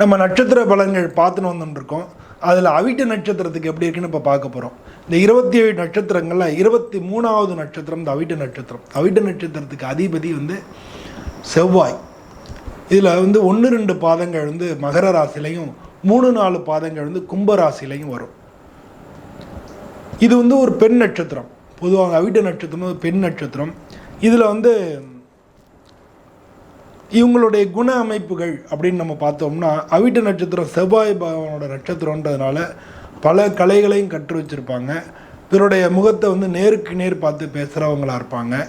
நம்ம நட்சத்திர பலன்கள் பார்த்துன்னு வந்துட்டுருக்கோம். அதில் அவிட்ட நட்சத்திரத்துக்கு எப்படி இருக்குன்னு இப்போ பார்க்க போகிறோம் இந்த இருபத்தி ஏழு நட்சத்திரங்களில் இருபத்தி மூணாவது நட்சத்திரம் இந்த அவிட்ட நட்சத்திரம். அவிட்ட நட்சத்திரத்துக்கு அதிபதி வந்து செவ்வாய். இதில் வந்து ஒன்று ரெண்டு பாதங்கள் வந்து மகர ராசிலையும் மூணு நாலு பாதங்கள் வந்து கும்ப ராசிலையும் வரும். இது வந்து ஒரு பெண் நட்சத்திரம். பொதுவாக அவிட்ட நட்சத்திரம் ஒரு பெண் நட்சத்திரம். இதில் வந்து இவங்களுடைய குண அமைப்புகள் அப்படின்னு நம்ம பார்த்தோம்னா அவிட்ட நட்சத்திரம் செவ்வாய் பகவானோட நட்சத்திரன்றதுனால பல கலைகளையும் கற்று வச்சுருப்பாங்க. பிறருடைய முகத்தை வந்து நேருக்கு நேர் பார்த்து பேசுகிறவங்களாக இருப்பாங்க.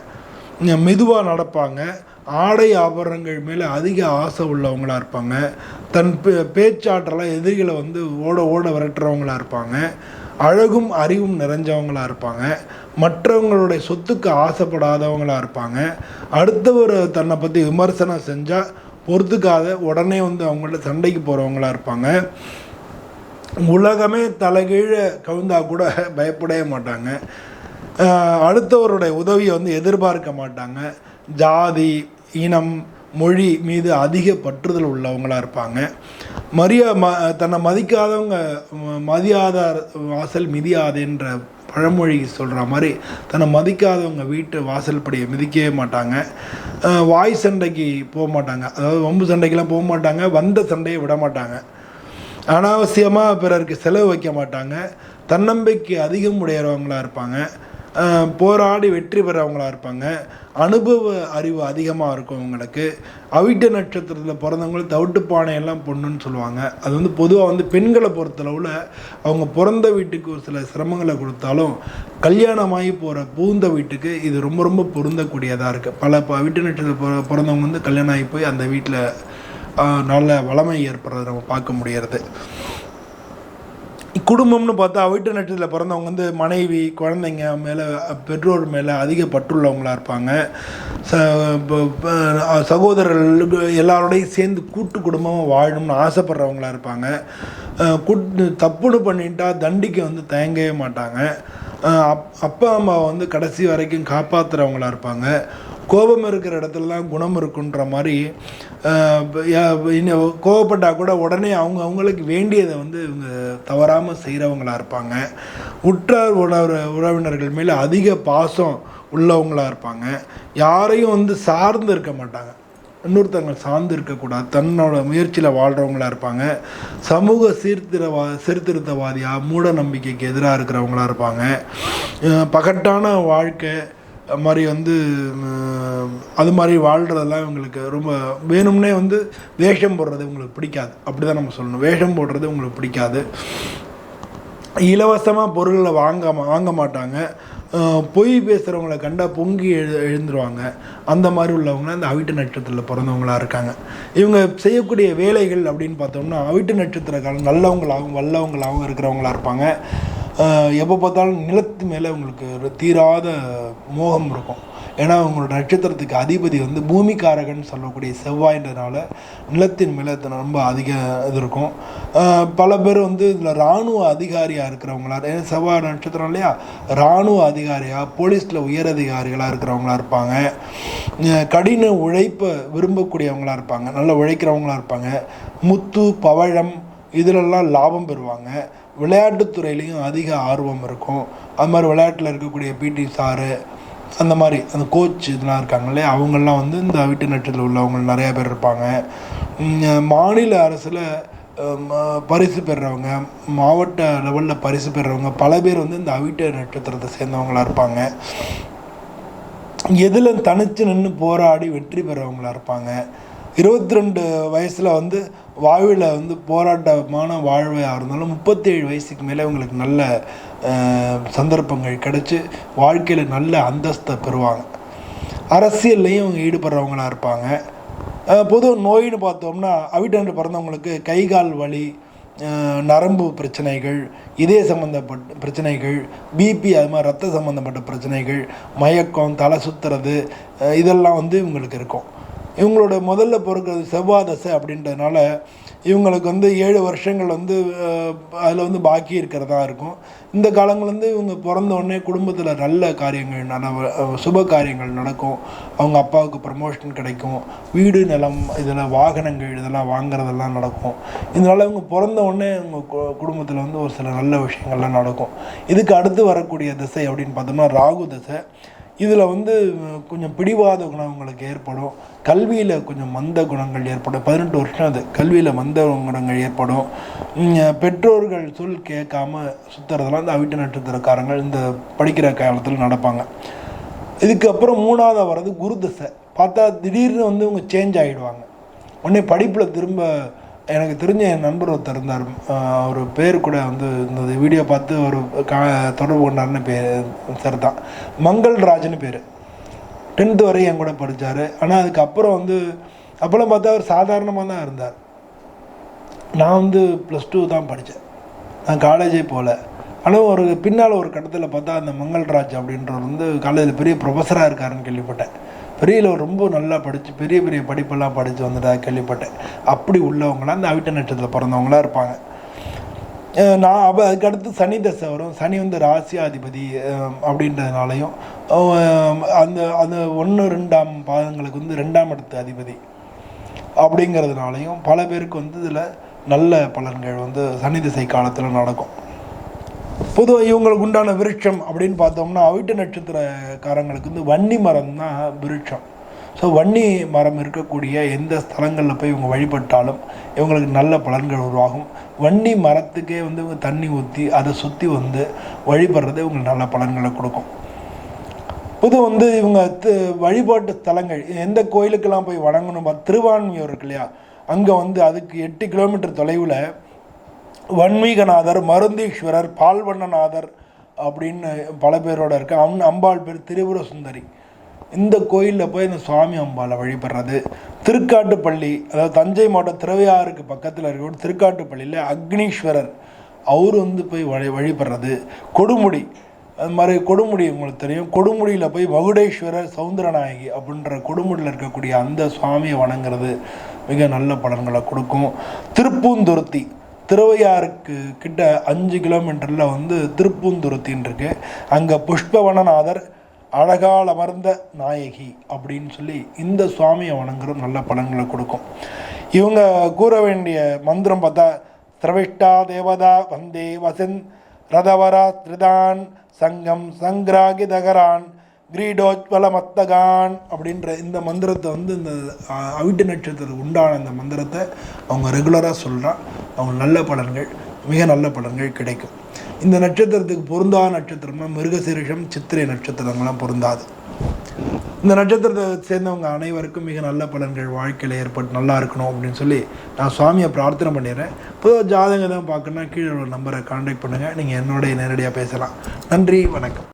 மெதுவாக நடப்பாங்க. ஆடை ஆபரணங்கள் மேலே அதிக ஆசை உள்ளவங்களாக இருப்பாங்க. தன் பே எதிரிகளை வந்து ஓட ஓட விரட்டுறவங்களாக இருப்பாங்க. அழகும் அறிவும் நிறைஞ்சவங்களாக இருப்பாங்க. மற்றவங்களுடைய சொத்துக்கு ஆசைப்படாதவங்களாக இருப்பாங்க. அடுத்தவர் தன்னை பற்றி விமர்சனம் செஞ்சால் பொறுத்துக்காத உடனே வந்து அவங்கள்ட்ட சண்டைக்கு போகிறவங்களா இருப்பாங்க. உலகமே தலைகீழே கவிழ்ந்தால் கூட பயப்படவே மாட்டாங்க. அடுத்தவருடைய உதவியை வந்து எதிர்பார்க்க மாட்டாங்க. ஜாதி இனம் மொழி மீது அதிக பற்றுதல் உள்ளவங்களாக இருப்பாங்க. மரியா ம தன்னை மதிக்காதவங்க மதியாத மதியாதார் வாசல் மிதியாதேன்ற பழமொழி சொல்கிற மாதிரி தன்னை மதிக்காதவங்க வீட்டு வாசல்படியை மிதிக்கவே மாட்டாங்க. வாய் சண்டைக்கு போக மாட்டாங்க. அதாவது வம்பு சண்டைக்கெலாம் போக மாட்டாங்க. வந்த சண்டையை விட மாட்டாங்க. அனாவசியமாக பிறருக்கு செலவு வைக்க மாட்டாங்க. தன்னம்பிக்கை அதிகம் உடையறவங்களா இருப்பாங்க. போராடி வெற்றி பெறவங்களா இருப்பாங்க. அனுபவ அறிவு அதிகமாக இருக்கும் அவங்களுக்கு. அவிட்ட நட்சத்திரத்தில் பிறந்தவங்களுக்கு தவிட்டு பானையெல்லாம் பொண்ணுன்னு சொல்லுவாங்க. அது வந்து பொதுவாக வந்து பெண்களை பொறுத்தளவில் அவங்க பிறந்த வீட்டுக்கு ஒரு சில சிரமங்களை கொடுத்தாலும் கல்யாணமாகி போகிற பூந்த வீட்டுக்கு இது ரொம்ப ரொம்ப பொருந்தக்கூடியதாக இருக்குது பல ப- அவிட்ட நட்சத்திரத்தில் பிற- பிறந்தவங்க வந்து கல்யாணம் ஆகி போய் அந்த வீட்டில் நல்ல வளமை ஏற்படுறத நம்ம பார்க்க முடியறது. குடும்பம்னு பார்த்தா அவிட்ட நட்சத்திரத்தில் பிறந்தவங்க வந்து மனைவி குழந்தைங்க மேலே பெற்றோர் மேலே அதிக பற்றுள்ளவங்களாக இருப்பாங்க. ச ப- ப- சகோதரர்களுக்கு எல்லாரோடையும் சேர்ந்து கூட்டு குடும்பமாக வாழணும்னு ஆசைப்படுறவங்களாக இருப்பாங்க. அஹ் தப்புன்னு பண்ணிட்டா தண்டிக்க வந்து தயங்கவே மாட்டாங்க. அப் அப்பா அம்மாவை வந்து கடைசி வரைக்கும் காப்பாற்றுறவங்களாக இருப்பாங்க. கோபம் இருக்கிற இடத்துலலாம் குணம் இருக்குன்ற மாதிரி இன்னும் கோவப்பட்டால் கூட உடனே அவங்க அவங்களுக்கு வேண்டியதை வந்து இவங்க தவறாமல் செய்கிறவங்களாக இருப்பாங்க. உற்றார் உறவு உறவினர்கள் மேலே அதிக பாசம் உள்ளவங்களாக இருப்பாங்க. யாரையும் வந்து சார்ந்து இருக்க மாட்டாங்க. இன்னொருத்தவங்க சார்ந்து இருக்கக்கூடாது தன்னோட முயற்சியில் வாழ்கிறவங்களா இருப்பாங்க. சமூக சீர்திருவா சீர்திருத்தவாதியாக மூட நம்பிக்கைக்கு எதிராக இருக்கிறவங்களா இருப்பாங்க. பகட்டான வாழ்க்கை மாதிரி வந்து அது மாதிரி வாழ்கிறதெல்லாம் இவங்களுக்கு ரொம்ப வேணும்னே வந்து வேஷம் போடுறது உங்களுக்கு பிடிக்காது. அப்படி தான் நம்ம சொல்லணும். வேஷம் போடுறது உங்களுக்கு பிடிக்காது. இலவசமாக பொருள்களை வாங்க வாங்க மாட்டாங்க. பொய் பேசுகிறவங்களை கண்டால் பொங்கி எழு எழுந்துருவாங்க. அந்த மாதிரி உள்ளவங்க அந்த அவிட்டு நட்சத்திரத்தில் பிறந்தவங்களா இருக்காங்க. இவங்க செய்யக்கூடிய வேலைகள் அப்படின்னு பார்த்தோம்னா அவிட்டு நட்சத்திரக்காரங்க நல்லவங்களாகவும் வல்லவங்களாகவும் இருக்கிறவங்களா இருப்பாங்க. எப்போ பார்த்தாலும் நிலத்து மேலே உங்களுக்கு ஒரு தீராத மோகம் இருக்கும். ஏன்னா அவங்களோட நட்சத்திரத்துக்கு அதிபதி வந்து பூமிக்காரகன் சொல்லக்கூடிய செவ்வாயின்றதுனால நிலத்தின் மேலே ரொம்ப அதிக இது இருக்கும். பல பேர் வந்து இதில் இராணுவ அதிகாரியாக இருக்கிறவங்களா ஏன்னா செவ்வாய் நட்சத்திரம் இல்லையா? இராணுவ அதிகாரியாக போலீஸில் உயர் அதிகாரிகளாக இருக்கிறவங்களா இருப்பாங்க. கடின உழைப்பை விரும்பக்கூடியவங்களா இருப்பாங்க. நல்லா உழைக்கிறவங்களா இருப்பாங்க. முத்து பவழம் இதிலெல்லாம் லாபம் பெறுவாங்க. விளையாட்டுத்துறையிலையும் அதிக ஆர்வம் இருக்கும். அது மாதிரி விளையாட்டில் இருக்கக்கூடிய பிடி சாரு அந்த மாதிரி அந்த கோச் இதெல்லாம் இருக்காங்களே அவங்கெல்லாம் வந்து இந்த வீட்டு நட்சத்திரத்தில் உள்ளவங்க நிறையா பேர் இருப்பாங்க. மாநில அரசில் பரிசு பெறுறவங்க மாவட்ட லெவலில் பரிசு பெறுறவங்க பல பேர் வந்து இந்த அவிட்ட நட்சத்திரத்தை சேர்ந்தவங்களா இருப்பாங்க. எதில் தனித்து நின்று போராடி வெற்றி பெறவங்களா இருப்பாங்க. இருபத்தி ரெண்டு வயசில் வந்து வாழ்வில் வந்து போராட்டமான வாழ்வையாக இருந்தாலும் முப்பத்தேழு வயசுக்கு மேலே இவங்களுக்கு நல்ல சந்தர்ப்பங்கள் கிடைச்சி வாழ்க்கையில் நல்ல அந்தஸ்தை பெறுவாங்க. அரசியல்லையும் இவங்க ஈடுபடுறவங்களா இருப்பாங்க. பொது நோயின்னு பார்த்தோம்னா அவிட்டாண்டு பிறந்தவங்களுக்கு கை கால் வலி நரம்பு பிரச்சனைகள் இதய சம்மந்தப்பட்ட பிரச்சனைகள் பிபி அது மாதிரி ரத்த சம்மந்தப்பட்ட பிரச்சனைகள் மயக்கம் தலை சுற்றுறது இதெல்லாம் வந்து இவங்களுக்கு இருக்கும். இவங்களோட முதல்ல பிறக்கிறது செவ்வாய் தசை அப்படின்றதுனால இவங்களுக்கு வந்து ஏழு வருஷங்கள் வந்து அதில் வந்து பாக்கி இருக்கிறதா இருக்கும். இந்த காலங்கள் வந்து இவங்க பிறந்த உடனே குடும்பத்தில் நல்ல காரியங்கள் நட சுப காரியங்கள் நடக்கும். அவங்க அப்பாவுக்கு ப்ரமோஷன் கிடைக்கும். வீடு நிலம் இதில் வாகனங்கள் இதெல்லாம் வாங்குறதெல்லாம் நடக்கும். இதனால் இவங்க பிறந்த உடனே இவங்க கு- குடும்பத்தில் வந்து ஒரு சில நல்ல விஷயங்கள்லாம் நடக்கும். இதுக்கு அடுத்து வரக்கூடிய திசை அப்படின்னு பார்த்தோம்னா ராகு திசை. இதில் வந்து கொஞ்சம் பிடிவாத குணம் உங்களுக்கு ஏற்படும். கல்வியில் கொஞ்சம் மந்த குணங்கள் ஏற்படும். பதினெட்டு வருஷம் அது. கல்வியில் மந்த குணங்கள் ஏற்படும். பெற்றோர்கள் சொல் கேட்காம சுற்றுறதெல்லாம் இந்த அவிட்ட நட்சத்திரக்காரங்கள் இந்த படிக்கிற காலத்தில் நடப்பாங்க. இதுக்கப்புறம் மூணாவது வர்றது குரு திசை. பார்த்தா திடீர்னு வந்து இவங்க சேஞ்ச் ஆகிடுவாங்க உடனே படிப்பில் திரும்ப எனக்கு தெரிஞ்ச என் நண்பர் ஒருத்தர் இருந்தார். அவர் பேர் கூட வந்து இந்த வீடியோ பார்த்து ஒரு கா தொடர்பு கொண்டாருன்னு பேர் சார் தான். மங்கள்ராஜ்னு பேர். டென்த்து வரை என் கூட படித்தார் ஆனால் அதுக்கப்புறம் வந்து அப்போல்லாம் பார்த்தா அவர் சாதாரணமாக தான் இருந்தார். நான் வந்து ப்ளஸ் டூ தான் படித்தேன் நான் காலேஜே போகல ஆனால் ஒரு பின்னால் ஒரு கட்டத்தில் பார்த்தா அந்த மங்கள்ராஜ் அப்படின்றவர் வந்து காலேஜில் பெரிய ப்ரொஃபஸராக இருக்காருன்னு கேள்விப்பட்டேன். பெரியல ரொம்ப நல்லா படித்து பெரிய பெரிய படிப்பெல்லாம் படித்து வந்துட்டா கேள்விப்பட்டேன். அப்படி உள்ளவங்களாம் அந்த அவிட்ட நட்சத்திரத்தில் பிறந்தவங்களாம் இருப்பாங்க. நான் அப்போ அதுக்கடுத்து சனி தசை வரும். சனி வந்து ராசியாதிபதி அப்படின்றதுனாலையும் அந்த அந்த ஒன்று ரெண்டாம் பாதங்களுக்கு வந்து ரெண்டாம் இடத்து அதிபதி அப்படிங்கிறதுனாலையும் பல பேருக்கு வந்து இதில் நல்ல பலன்கள் வந்து சனி திசை காலத்தில் நடக்கும். பொதுவாக இவங்களுக்கு உண்டான விருட்சம் அப்படின்னு பார்த்தோம்னா அவிட்ட நட்சத்திரக்காரங்களுக்கு வந்து வன்னி மரம் தான் விருட்சம். ஸோ வன்னி மரம் இருக்கக்கூடிய எந்த ஸ்தலங்களில் போய் இவங்க வழிபட்டாலும் இவங்களுக்கு நல்ல பலன்கள் உருவாகும். வன்னி மரத்துக்கே வந்து இவங்க தண்ணி ஊற்றி அதை சுற்றி வந்து வழிபடுறது இவங்களுக்கு நல்ல பலன்களை கொடுக்கும். பொது வந்து இவங்க வழிபாட்டு ஸ்தலங்கள் எந்த கோயிலுக்கெல்லாம் போய் வணங்கணும் பா- திருவான்மியூர் இருக்கு இல்லையா? அங்கே வந்து அதுக்கு எட்டு கிலோமீட்டர் தொலைவில் வன்மீகநாதர் மருந்தீஸ்வரர் பால்வண்ணநாதர் அப்படின்னு பல பேரோட இருக்கு. அம் அம்பாள் பேர் திரிபுர சுந்தரி இந்த கோயிலில் போய் இந்த சுவாமி அம்பாளை வழிபடுறது. திருக்காட்டுப்பள்ளி அதாவது தஞ்சை மாவட்டம் திரவையாருக்கு பக்கத்தில் இருக்க திருக்காட்டுப்பள்ளியில் அக்னீஸ்வரர் அவர் வந்து போய் வழி வழிபடுறது. கொடுமுடி அது மாதிரி கொடுமுடி உங்களுக்கு தெரியும். கொடுமுடியில் போய் மகுடேஸ்வரர் சவுந்தரநாயகி அப்படின்ற கொடுமுடியில் இருக்கக்கூடிய அந்த சுவாமியை வணங்குறது மிக நல்ல பலன்களை கொடுக்கும். திருப்பூந்துருத்தி திருவையாறுக்கு கிட்ட அஞ்சு கிலோமீட்டரில் வந்து திருப்பூந்துருத்தின்னு இருக்கு அங்கே புஷ்பவனநாதர் அழகால் அமர்ந்த நாயகி அப்படின்னு சொல்லி இந்த சுவாமியை வணங்குறது நல்ல பலன்களை கொடுக்கும். இவங்க கூற வேண்டிய மந்திரம் பார்த்தா திரவிஷ்டா தேவதா வந்தே வசந்த் ரதவரா திரிதான் சங்கம் சங்கிராகி தகரான் கிரீடோஜ்வல மத்தகான் அப்படின்ற இந்த மந்திரத்தை வந்து இந்த அவிட்டு நட்சத்திரத்துக்கு உண்டான இந்த மந்திரத்தை அவங்க ரெகுலராக சொல்கிறான் அவங்க நல்ல பலன்கள் மிக நல்ல பலன்கள் கிடைக்கும். இந்த நட்சத்திரத்துக்கு பொருந்தாத நட்சத்திரம்னா மிருகசீரிஷம் சித்திரை நட்சத்திரங்கள்லாம் பொருந்தாது. இந்த நட்சத்திரத்தை சேர்ந்தவங்க அனைவருக்கும் மிக நல்ல பலன்கள் வாழ்க்கையில் ஏற்பட்டு நல்லா இருக்கணும் அப்படின்னு சொல்லி நான் சுவாமியை பிரார்த்தனை பண்ணிடுறேன். பொதுவாக ஜாதகம் தான் பார்க்கணுன்னா கீழே உள்ள நம்பரை காண்டாக்ட் பண்ணுங்கள் நீங்கள் என்னோடைய நேரடியாக பேசலாம். நன்றி வணக்கம்.